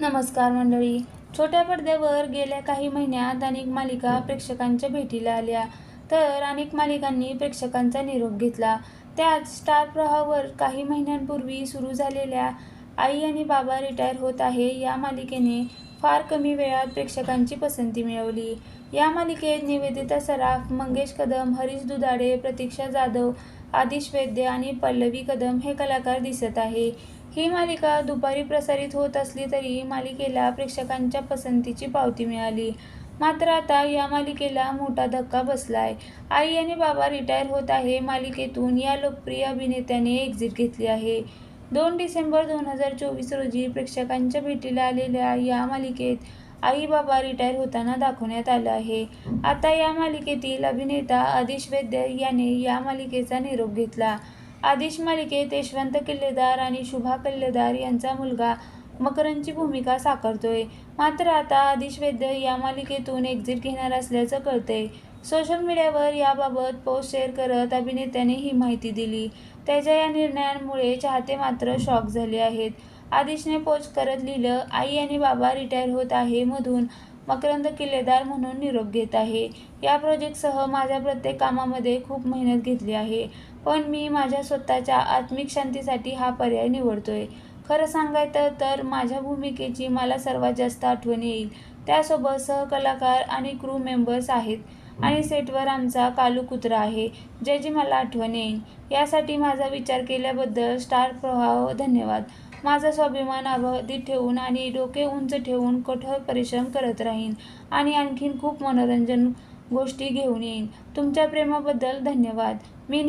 नमस्कार मंडळी. छोट्या पडद्यावर गेल्या काही महिन्यात अनेक मालिका प्रेक्षकांच्या भेटीला आल्या. तर अनेक मालिकांनी प्रेक्षकांचा निरोप घेतला. त्यात स्टार प्रवाहावर काही महिन्यांपूर्वी सुरू झालेल्या आई आणि बाबा रिटायर होत आहे या मालिकेने फार कमी वेळात प्रेक्षकांची पसंती मिळवली. या मालिकेत निवेदिता सराफ मंगेश कदम हरीश दुधाडे प्रतीक्षा जाधव आदिश वैद्य आणि पल्लवी कदम हे कलाकार दिसत आहे. ही मालिका दुपारी प्रसारित होत असली तरी मालिकेला प्रेक्षकांच्या पसंतीची पावती मिळाली. मात्र आता या मालिकेला मोठा धक्का बसलाय. आई आणि बाबा रिटायर होत आहे. मालिकेतून या लोकप्रिय अभिनेत्याने एक्झिट घेतली आहे. दोन डिसेंबर दोन हजार चोवीस रोजी प्रेक्षकांच्या भेटीला आलेल्या या मालिकेत आई बाबा रिटायर होताना दाखवण्यात आलं आहे. आता या मालिकेतील अभिनेता आदिश वैद्य याने या मालिकेचा निरोप घेतला. आदिश मालिकेत यशवंत किल्लेदार आणि शुभा किल्लेदार यांचा मुलगा मकरनची भूमिका साकारतोय. मात्र आता आदिश वैद्य या मालिकेतून एक्झिट घेणार असल्याचं कळतंय. सोशल मीडियावर याबाबत पोस्ट शेअर करत अभिनेत्याने ही माहिती दिली. त्याच्या या निर्णयांमुळे चाहते मात्र शॉक झाले आहेत. आदिशने पोस्ट करत लिहिलं आई आणि बाबा रिटायर होत आहे मधून मकरंद किल्लेदार म्हणून निरोप घेत आहे. या प्रोजेक्टसह माझ्या प्रत्येक कामामध्ये खूप मेहनत घेतली आहे. पण मी माझ्या स्वतःच्या आत्मिक शांतीसाठी हा पर्याय निवडतोय. खरं सांगायचं तर माझ्या भूमिकेची मला सर्वात जास्त आठवण येईल. त्यासोबत सहकलाकार आणि क्रू मेंबर्स आहेत आणि सेटवर आमचा कालू कुत्रा आहे ज्याची मला आठवण येईल. यासाठी माझा विचार केल्याबद्दल स्टार प्रवाह धन्यवाद. माझा स्वाभिमान अबाधित ठेवून आणि डोके उंच ठेवून कठोर परिश्रम करत राहीन आणि आणखीन खूप मनोरंजन गोष्टी घेऊन येईन. तुमच्या प्रेमाबद्दल धन्यवाद. मी